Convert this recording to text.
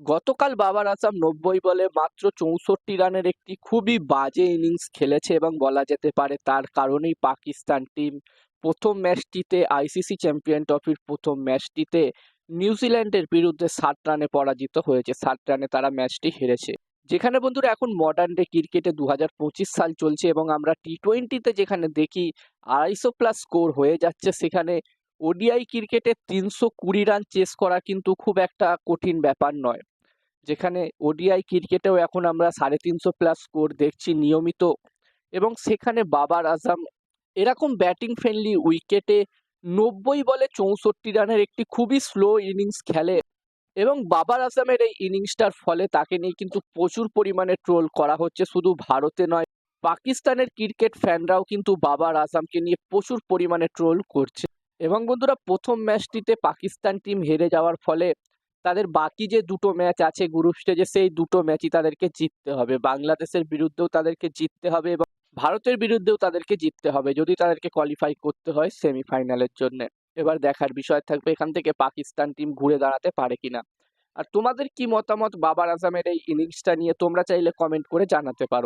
গতকাল বাবার আসাম নব্বই বলে মাত্র চৌষট্টি রানের একটি খুবই বাজে ইনিংস খেলেছে এবং বলা যেতে পারে তার কারণেই পাকিস্তান টিম প্রথম ম্যাচটিতে আইসিসি চ্যাম্পিয়ন ট্রফির প্রথম ম্যাচটিতে নিউজিল্যান্ডের বিরুদ্ধে ষাট রানে পরাজিত হয়েছে। ষাট রানে তারা ম্যাচটি হেরেছে। যেখানে বন্ধুরা এখন মডার্ন ডে ক্রিকেটে দু হাজার পঁচিশ সাল চলছে এবং আমরা টি টোয়েন্টিতে যেখানে দেখি আড়াইশো প্লাস স্কোর হয়ে যাচ্ছে, সেখানে ওডিআই ক্রিকেটে তিনশো কুড়ি রান চেস করা কিন্তু খুব একটা কঠিন ব্যাপার নয়। যেখানে ওডিআই ক্রিকেটেও এখন আমরা সাড়ে তিনশো প্লাস স্কোর দেখছি নিয়মিত। এবং সেখানে বাবার আজম এরকম ব্যাটিং ফ্রেন্ডলি উইকেটে নব্বই বলে চৌষট্টি রানের একটি খুবই স্লো ইনিংস খেলে। এবং বাবার আজমের এই ইনিংসটার ফলে তাকে নিয়ে কিন্তু প্রচুর পরিমাণে ট্রোল করা হচ্ছে, শুধু ভারতে নয়, পাকিস্তানের ক্রিকেট ফ্যানরাও কিন্তু বাবার আজমকে নিয়ে প্রচুর পরিমাণে ট্রোল করছে। এবং বন্ধুরা প্রথম ম্যাচটিতে পাকিস্তান টিম হেরে যাওয়ার ফলে তাদের বাকি যে দুটো ম্যাচ আছে গ্রুপ স্টেজে সেই দুটো ম্যাচই তাদেরকে জিততে হবে। বাংলাদেশের বিরুদ্ধেও তাদেরকে জিততে হবে এবং ভারতের বিরুদ্ধেও তাদেরকে জিততে হবে যদি তাদেরকে কোয়ালিফাই করতে হয় সেমিফাইনালের জন্য। এবার দেখার বিষয় থাকবে এখান থেকে পাকিস্তান টিম ঘুরে দাঁড়াতে পারে কিনা। আর তোমাদের কি মতামত বাবার আজমের এই ইনিংসটা নিয়ে? তোমরা চাইলে কমেন্ট করে জানাতে পারো।